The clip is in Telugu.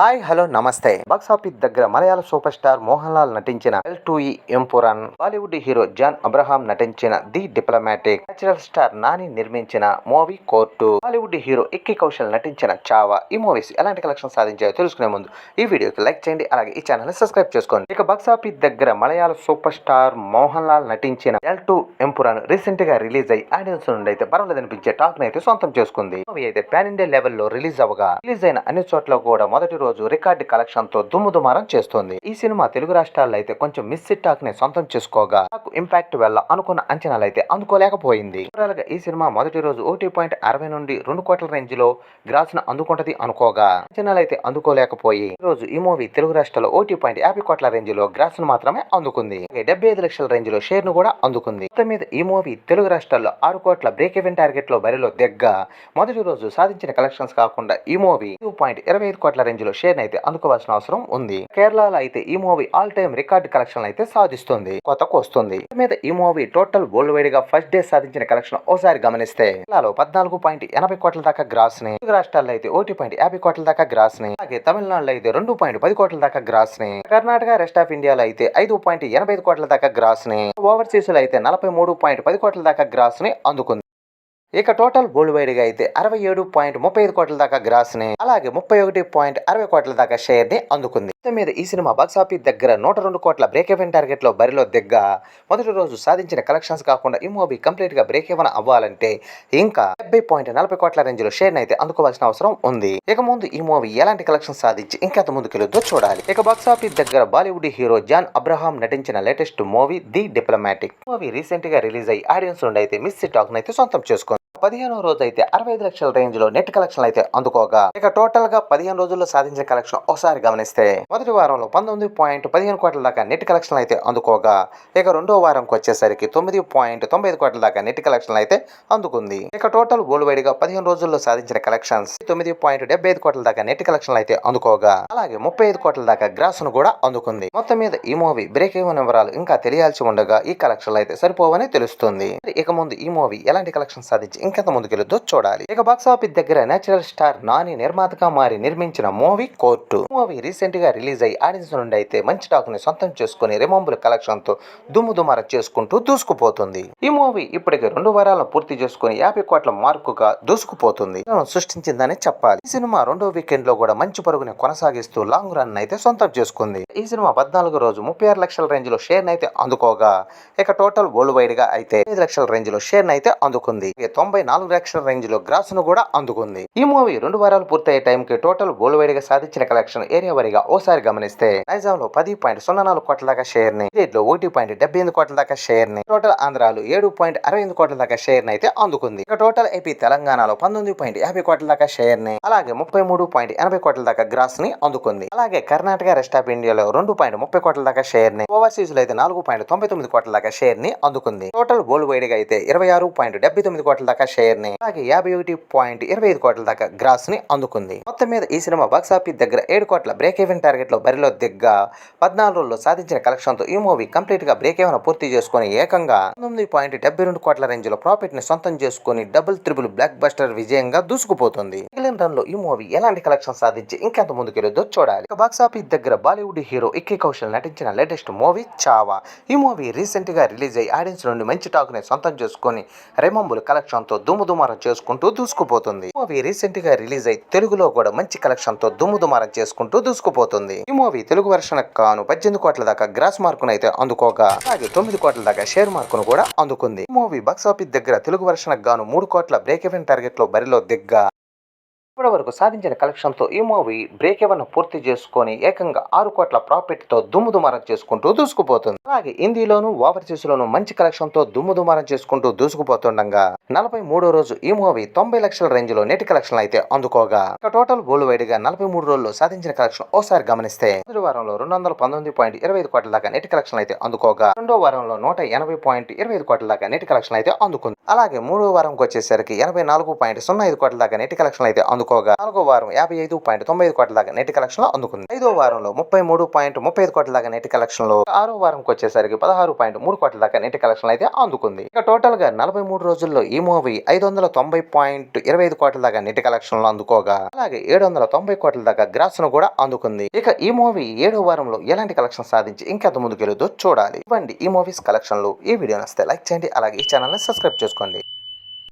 హాయ్ హలో నమస్తే. బాక్స్ ఆఫీస్ దగ్గర మలయాళ సూపర్ స్టార్ మోహన్ లాల్ నటించిన ఎల్ టూ ఈ Empuraan Bollywood hero John Abraham నటించిన the diplomatic natural star Nani నిర్మించిన movie court Bollywood hero Vicky Kaushal నటించిన చావా. ఈ మూవీస్ ఎలాంటి కలెక్షన్ సాధించాయో తెలుసుకునే ముందు ఈ వీడియోకి లైక్ చేయండి అలాగే ఈ ఛానల్ని సబ్స్క్రైబ్ చేసుకోండి. ఇక బాక్స్ ఆఫీస్ దగ్గర మలయాళ సూపర్ స్టార్ మోహన్ లాల్ నటించిన ఎల్ టు ఎంపురాన్ రీసెంట్గా రిలీజ్ అయ్యి ఆడియన్స్ నుండి అయితే పర్వాలేదనిపించే టాక్ అయితే సొంతం చేసుకుంది. మూవీ అయితే పాన్ ఇండియా లెవెల్లో రిలీజ్ అవగా రిలీజ్ అయిన అన్ని చోట్ల కూడా మొదటి రోజు రికార్డు కలెక్షన్తో దుమ్ము దుమారం చేస్తోంది. ఈ సినిమా తెలుగు రాష్ట్రాల్లో అయితే కొంచెం మిస్ టాక్ని సొంతం చేసుకోగా. నాకు ఇంపాక్ట్ వల్ల అనుకున్న అంచనాలు అయితే అందుకోలేకపోయింది ఈ సినిమా మొదటి రోజు ఒకటి పాయింట్ అరవై నుండి రెండు కోట్ల రేంజ్లో గ్రాస్ను అందుకుంటది అనుకోగా. అంచనాలు అయితే అందుకోలేకపోయి ఈ రోజు ఈ మూవీ తెలుగు రాష్ట్రాల్లో ఒకటి పాయింట్ యాభై కోట్ల రేంజ్లో గ్రాస్ను మాత్రమే అందుకుంది. డెబ్బై ఐదు లక్షల రేంజ్లో షేర్ను కూడా అందుకుంది. మొత్తం మీద ఈ మూవీ తెలుగు రాష్ట్రాల్లో ఆరు కోట్ల బ్రేక్ ఈవెన్ టార్గెట్లో బరిలో దిగ్గ. మొదటి రోజు సాధించిన కలెక్షన్స్ కాకుండా ఈ మూవీ టూ పాయింట్ ఇరవై ఐదు కోట్ల రేంజ్లో షేర్ అయితే అందుకోవాల్సిన అవసరం ఉంది. కేరళలో అయితే ఈ movie all time record collection అయితే సాధిస్తుంది. కొత్తకు వస్తుంది. మీద ఈ మూవీ టోటల్ వరల్డ్ వైడ్గా ఫస్ట్ డే సాధించిన కలెక్షన్ ఓసారి గమనిస్తే కేరళలో పద్నాలుగు పాయింట్ ఎనభై కోట్ల దాకా గ్రాస్ని తెలుగు రాష్ట్రాల్లో అయితే ఒకటి పాయింట్ యాభై కోట్ల దాకా గ్రాస్ని అలాగే తమిళనాడులో అయితే రెండు పాయింట్ పది కోట్ల దాకా గ్రాస్ని కర్ణాటక రెస్ట్ ఆఫ్ ఇండియాలో అయితే ఐదు పాయింట్ ఎనభై ఐదు కోట్ల దాకా గ్రాస్ని ఓవర్సీస్లో అయితే నలభై మూడు పాయింట్ పది కోట్ల దాకా గ్రాస్ని అందుకుంది. ఇక టోటల్ వరల్డ్ వైడ్గా అయితే అరవై ఏడు పాయింట్ ముప్పై ఐదు కోట్ల దాకా గ్రాస్ని అలాగే ముప్పై ఒకటి పాయింట్ అరవై కోట్ల దాకా షేర్ని అందుకుంది. మొత్తం మీద ఈ సినిమా బాక్స్ ఆఫీస్ దగ్గర నూట రెండు కోట్ల బ్రేక్ ఎవెన్ టార్గెట్లో బరిలో దిగ్గ మొదటి రోజు సాధించిన కలెక్షన్స్ కాకుండా ఈ మూవీ కంప్లీట్గా బ్రేక్ ఎవెన్ అవ్వాలంటే ఇంకా డెబ్బై పాయింట్ నలభై కోట్ల రేంజ్లో షేర్ అయితే అందుకోవాల్సిన అవసరం ఉంది. ఇక ముందు ఈ మూవీ ఎలాంటి కలెక్షన్ సాధించి ఇంకెంత ముందుకెళ్ళొద్దో చూడాలి. ఇక బాక్స్ ఆఫీస్ దగ్గర బాలీవుడ్ హీరో జాన్ అబ్రహాం నటించిన latest movie the diplomatic movie రీసెంట్గా రిలీజ్ అయ్యి ఆడియన్స్ నుండి అయితే మిస్ టాక్ అయితే సొంతం చేసుకుంది. పదిహేనో రోజు అయితే అరవై ఐదు లక్షల రేంజ్లో నెట్ కలెక్షన్ అయితే అందుకోగా. ఇక టోటల్గా పదిహేను రోజుల్లో సాధించిన కలెక్షన్ ఒకసారి గమనిస్తే మొదటి వారంలో పంతొమ్మిది పాయింట్ పదిహేను కోట్ల దాకా నెట్ కలెక్షన్ అయితే అందుకోగా. ఇక రెండో వారంకి వచ్చేసరికి తొమ్మిది పాయింట్ తొంభై ఐదు కోట్ల దాకా నెట్ కలెక్షన్ అయితే అందుకుంది. ఇక టోటల్ వరల్డ్ వైడ్గా పదిహేను రోజుల్లో సాధించిన కలెక్షన్స్ తొమ్మిది పాయింట్ డెబ్బై ఐదు కోట్ల దాకా నెట్ కలెక్షన్ అయితే అందుకోగా. అలాగే ముప్పై ఐదు కోట్ల దాకా గ్రాస్ను కూడా అందుకుంది. మొత్తం మీద ఈ మూవీ బ్రేక్ ఇవ్వని వివరాలు ఇంకా తెలియాల్సి ఉండగా ఈ కలెక్షన్ అయితే సరిపోవని తెలుస్తుంది. ఇక ముందు ఈ మూవీ ఎలాంటి కలెక్షన్ సాధించి ఇంకెంత ముందుకెళ్ళొద్దో చూడాలి. ఇక బాక్స్ ఆఫీస్ దగ్గర నేచురల్ స్టార్ నాని నిర్మాతగా మారి నిర్మించిన మూవీ కోర్టు. మూవీ రీసెంట్గా రిలీజ్ అయ్యి ఆడియన్స్ నుండి అయితే మంచి టాక్ని సొంతం చేసుకుని రిమంబుల్ కలెక్షన్తో దుమ్ము దుమార చేసుకుంటూ దూసుకుపోతుంది. ఈ మూవీ ఇప్పటికి రెండు వారాలను పూర్తి చేసుకుని యాభై కోట్ల మార్కుగా దూసుకుపోతుంది. సృష్టించిందని చెప్పాలి. ఈ సినిమా రెండో వీకెండ్లో కూడా మంచి పరుగుని కొనసాగిస్తూ లాంగ్ రన్ అయితే సొంతం చేసుకుంది. ఈ సినిమా పద్నాలుగు రోజు ముప్పై ఆరు లక్షల రేంజ్లో షేర్ అయితే అందుకోగా. ఇక టోటల్ వరల్డ్ వైడ్గా అయితే ఐదు లక్షల రేంజ్లో షేర్ అయితే అందుకుంది. తొంభై నలభై నాలుగు లక్షల రేంజ్లో గ్రాస్ను కూడా అందుకుంది. ఈ మూవీ రెండు వారాలు పూర్తయ్యే టైం కి టోటల్ వరల్డ్ వైడ్గా సాధించిన కలెక్షన్ ఏరియా వారీగా ఓసారి గమనిస్తే నైజాం లో పది పాయింట్ సున్నా నాలుగు కోట్ల దాకా షేర్ని లో ఒకటి పాయింట్ డెబ్బై ఎనిమిది కోట్ల దాకా షేర్ని టోటల్ ఆంధ్రాలు ఏడు పాయింట్ అరవై ఎనిమిది కోట్ల దాకా షేర్ని అయితే అందుకుంది. ఇక టోటల్ ఏపీ తెలంగాణలో పంతొమ్మిది పాయింట్ యాభై కోట్ల దాకా షేర్ని అలాగే ముప్పై మూడు పాయింట్ ఎనభై కోట్ల దాకా గ్రాస్ని అందుకుంది. అలాగే కర్ణాటక రెస్ట్ ఆఫ్ ఇండియాలో రెండు పాయింట్ ముప్పై కోట్ల దాకా షేర్ని ఓవర్సీస్లో అయితే నాలుగు పాయింట్ తొంభై తొమ్మిది కోట్ల దాకా షేర్ని అందుకుంది. టోటల్ వరల్డ్ వైడ్గా అయితే ఇరవై ఆరు పాయింట్ డెబ్బై తొమ్మిది కోట్ల దాకా షేర్ని అలాగే యాభై ఒకటి పాయింట్ ఇరవై ఐదు కోట్ల దాకా గ్రాస్ని అందుకుంది. మొత్తం మీద ఈ సినిమా బాక్స్ ఆఫీస్ దగ్గర ఏడు కోట్ల బ్రేక్ ఈవెన్ టార్గెట్లో బరిలో దిగ్గా పద్నాలుగు రోజుల్లో సాధించిన కలెక్షన్తో ఈ మూవీ కంప్లీట్గా బ్రేక్ ఈవెన్ పూర్తి చేసుకుని ఏకంగా పంతొమ్మిది పాయింట్ డెబ్బై రెండు కోట్ల రేంజ్లో ప్రాఫిట్ని సొంతం చేసుకుని డబుల్ త్రిబుల్ బ్లాక్ బస్టర్ విజయంగా దూసుకుపోతుంది. మిగిలిన రన్లో ఈ మూవీ ఎలాంటి కలెక్షన్ సాధించి ఇంకెంత ముందుకెళ్ళొద్దో చూడాలి. బాక్సాఫీస్ బాక్స్ ఆఫీస్ దగ్గర బాలీవుడ్ హీరో ఇక్కి కౌశల్ నటించిన లేటెస్ట్ మూవీ చావా. ఈ మూవీ రీసెంట్గా రిలీజ్ అయ్యి ఆడియన్స్ నుండి మంచి టాక్ని సొంతం చేసుకుని రెమంబుల్ కలెక్షన్ తో దుమ్ము దుమారం చేసుకుంటూ దూసుకుపోతుంది. ఈ మూవీ రీసెంట్గా రిలీజ్ అయి తెలుగులో కూడా మంచి కలెక్షన్తో దుమ్ము దుమారం చేసుకుంటూ దూసుకుపోతుంది. ఈ మూవీ తెలుగు వెర్షన్ కాను పద్దెనిమిది కోట్ల దాకా గ్రాస్ మార్కును అయితే అందుకోగా అలాగే తొమ్మిది కోట్ల దాకా షేర్ మార్కును కూడా అందుకుంది. ఈ మూవీ బాక్స్ ఆఫీస్ దగ్గర తెలుగు వర్షన్ గాను మూడు కోట్ల బ్రేక్ ఈవెన్ టార్గెట్లో బరిలో దిగ్గా. ఇప్పటి వరకు సాధించిన కలెక్షన్తో ఈ మూవీ బ్రేక్ ఎవన్ పూర్తి చేసుకొని ఏకంగా ఆరు కోట్ల ప్రాఫిట్తో దుమ్ము దుమారం చేసుకుంటూ దూసుకుపోతుంది. అలాగే హిందీలోను ఓవర్సీస్లోను మంచి కలెక్షన్తో దుమ్ము దుమారం చేసుకుంటూ దూసుకుపోతుండగా నలభై మూడో రోజు ఈ మూవీ తొంభై లక్షల రేంజ్లో నెట్ కలెక్షన్ అయితే అందుకోగా. ఇక టోటల్ వరల్డ్ వైడ్గా నలభై మూడు రోజుల్లో సాధించిన కలెక్షన్ ఓసారి గమనిస్తే మొదటి వారంలో రెండు వందల పంతొమ్మిది పాయింట్ ఇరవై ఐదు కోట్ల దాకా నెట్ కలెక్షన్ అయితే అందుకోగా. రెండో వారంలో నూట ఎనభై పాయింట్ ఇరవై ఐదు కోట్ల దాకా నెట్ కలెక్షన్ అయితే అందుకుంది. అలాగే మూడో వారంకి వచ్చేసరికి ఎనభై నాలుగు పాయింట్ సున్నా ఐదు కోట్ల దాకా నెట్ కలెక్షన్ అయితే అందుకోగా. నాలుగో వారం యాభై ఐదు పాయింట్ తొంభై ఐదు కోట్ల దాకా నెట్ కలెక్షన్లో అందుకుంది. ఐదో వారంలో ముప్పై మూడు పాయింట్ ముప్పై ఐదు కోట్ల దాకా నెట్ కలెక్షన్లో ఆరో వారంకి వచ్చేసరికి పదహారు పాయింట్ మూడు కోట్ల దాకా నెట్ కలెక్షన్ అయితే అందుకుంది. ఇక టోటల్గా నలభై మూడు రోజుల్లో ఈ మూవీ ఐదు వందల తొంభై పాయింట్ ఇరవై ఐదు కోట్ల దాకా నెట్ కలెక్షన్లో అందుకోగా అలాగే ఏడు వందల తొంభై కోట్ల దాకా గ్రాస్ను కూడా అందుకుంది. ఇక ఈ మూవీ ఏడో వారంలో ఎలాంటి కలెక్షన్ సాధించి ఇంకెంత ముందుకెళ్ళదో చూడాలి. ఇవ్వండి ఈ మూవీస్ కలెక్షన్లు. ఈ వీడియో నస్తే లైక్ చేయండి అలాగే ఈ ఛానల్ని సబ్స్క్రైబ్ చేసుకోండి.